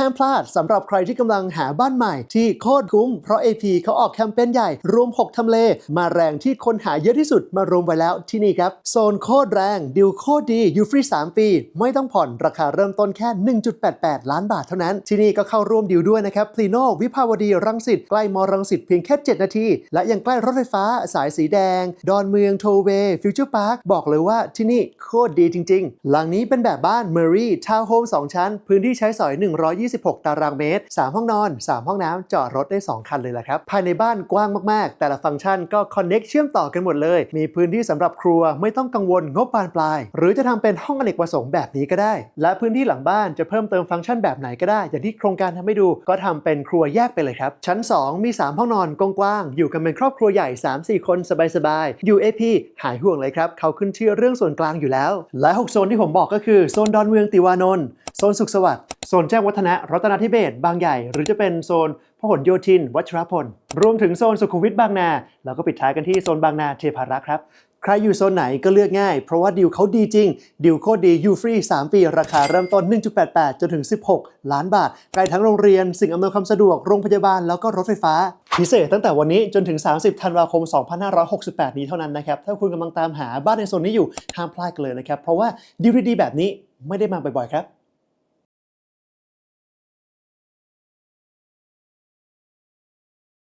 ห้ามพลาดสำหรับใครที่กำลังหาบ้านใหม่ที่โคตรคุ้ม เพราะ AP เขาออกแคมเปญใหญ่ รวม 6 ทำเล มาแรงที่คนหาเยอะที่สุดมารวมไว้แล้วที่นี่ครับ โซนโคตรแรงดิวโคตรดีอยู่ฟรี 3 ปี ไม่ต้องผ่อนราคาเริ่มต้นแค่ 1.88 ล้านบาทเท่านั้น ที่นี่ก็เข้าร่วมดิวด้วยนะครับพลีโนวิภาวดีรังสิตใกล้มรังสิตเพียงแค่ 7 นาที และยังใกล้รถไฟฟ้าสายสีแดง ดอนเมืองโทเวฟิวเจอร์พาร์คบอกเลยว่าที่นี่โคตรดีจริง ๆ หลังนี้เป็นแบบบ้านเมอรี่ทาวน์โฮม2ชั้น พื้นที่ใช้สอย120 126 ตารางเมตร 3 ห้องนอน 3 ห้องน้ำจอดรถได้ 2 คันเลยแหละครับ ภายในบ้านกว้างมากๆ แต่ละฟังก์ชันก็คอนเน็กเชื่อมต่อกันหมดเลย มีพื้นที่สำหรับครัวไม่ต้องกังวลงบบานปลาย หรือจะทำเป็นห้องอเนกประสงค์แบบนี้ก็ได้ และพื้นที่หลังบ้านจะเพิ่มเติมฟังก์ชันแบบไหนก็ได้ อย่างที่โครงการทำให้ดูก็ทำเป็นครัวแยกไปเลยครับ ชั้น 2 มี 3 ห้องนอนกว้างๆอยู่กันเป็นครอบครัวใหญ่ 3-4 คนสบายๆ UAP หายห่วงเลยครับเขาขึ้นชื่อเรื่องส่วนกลางอยู่แล้ว และ 6 โซนที่ผมบอกก็คือ โซนดอนเมืองติวานนท์โซนสุขสวัสดิ์โซนแจ้งวัฒนะรัตนาธิเบศบางใหญ่ หรือจะเป็นโซนพหลโยธิน วัชรพล รวมถึงโซนสุขุมวิทบางนา แล้วก็ปิดท้ายกันที่โซนบางนาเทพารักษ์ครับ ใครอยู่โซนไหนก็เลือกง่าย เพราะว่าดิวเขาดีจริง ดิวโคตรดียูฟรี 3 ปี ราคาเริ่มต้น 1.88 จนถึง 16 ล้านบาทใกล้ทั้งโรงเรียน สิ่งอำนวยความสะดวกโรงพยาบาลแล้วก็รถไฟฟ้าพิเศษตั้งแต่วันนี้จนถึง 30 ธันวาคม 2568 นี้เท่านั้นนะครับ ถ้าคุณกำลังตามหาบ้านในโซนนี้อยู่ห้ามพลาดกันเลยนะครับ เพราะว่าดิวดีๆแบบนี้ไม่ได้มาบ่อยๆครับ